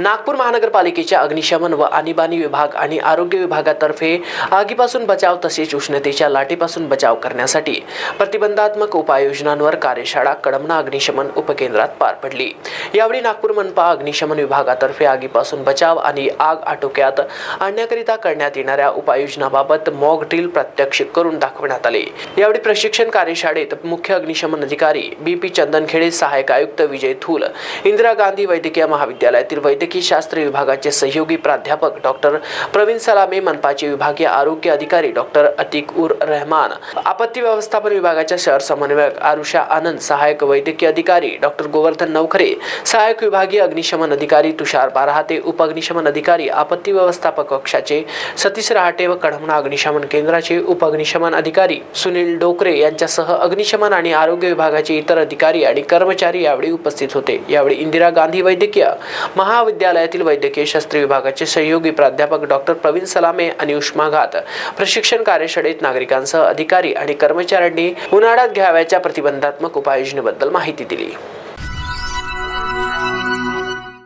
नागपूर महानगरपालिकेच्या अग्निशमन व आणीबाणी विभाग आणि आरोग्य विभागातर्फे आगीपासून बचाव तसेच उष्णतेच्या लाटेपासून बचाव करण्यासाठी प्रतिबंधात्मक उपाययोजनांवर कार्यशाळा कडमना अग्निशमन उपकेंद्रात पार पडली. यावेळी नागपूर मनपा अग्निशमन विभागातर्फे आगीपासून बचाव आणि आग आटोक्यात आणण्याकरिता करण्यात येणाऱ्या उपाययोजनाबाबत मॉक ड्रिल प्रत्यक्ष करून दाखवण्यात आले. यावेळी प्रशिक्षण कार्यशाळेत मुख्य अग्निशमन अधिकारी बी पी चंदनखेडे सहाय्यक आयुक्त विजय थूल इंदिरा गांधी वैद्यकीय महाविद्यालयातील वैद्यकीय शास्त्र विभागाचे सहयोगी प्राध्यापक डॉक्टर प्रवीण सलामे मनपाचे विभागीय आरोग्य अधिकारी डॉक्टर अतिक उर रहमान आपत्ती व्यवस्थापन विभागाच्या शहर समन्वयक आरुषा आनंद सहायक वैद्यकीय अधिकारी डॉक्टर गोवर्धन नवखरे सहायक विभागीय अग्निशमन अधिकारी तुषार बारहाते उपअग्निशमन अधिकारी आपत्ती व्यवस्थापक कक्षाचे सतीश रहाटे व कडमणा अग्निशमन केंद्राचे उपअग्निशमन अधिकारी सुनील डोकरे यांच्यासह अग्निशमन आणि आरोग्य विभागाचे इतर अधिकारी आणि कर्मचारी यावेळी उपस्थित होते. यावेळी इंदिरा गांधी वैद्यकीय महाविद्यालयातील वैद्यकीय शास्त्र विभागाचे सहयोगी प्राध्यापक डॉक्टर प्रवीण सलामे आणि उष्माघात प्रशिक्षण कार्यशाळेत नागरिकांसह अधिकारी आणि कर्मचाऱ्यांनी उन्हाळ्यात घ्यावयाच्या प्रतिबंधात्मक उपाययोजनेबद्दल माहिती दिली.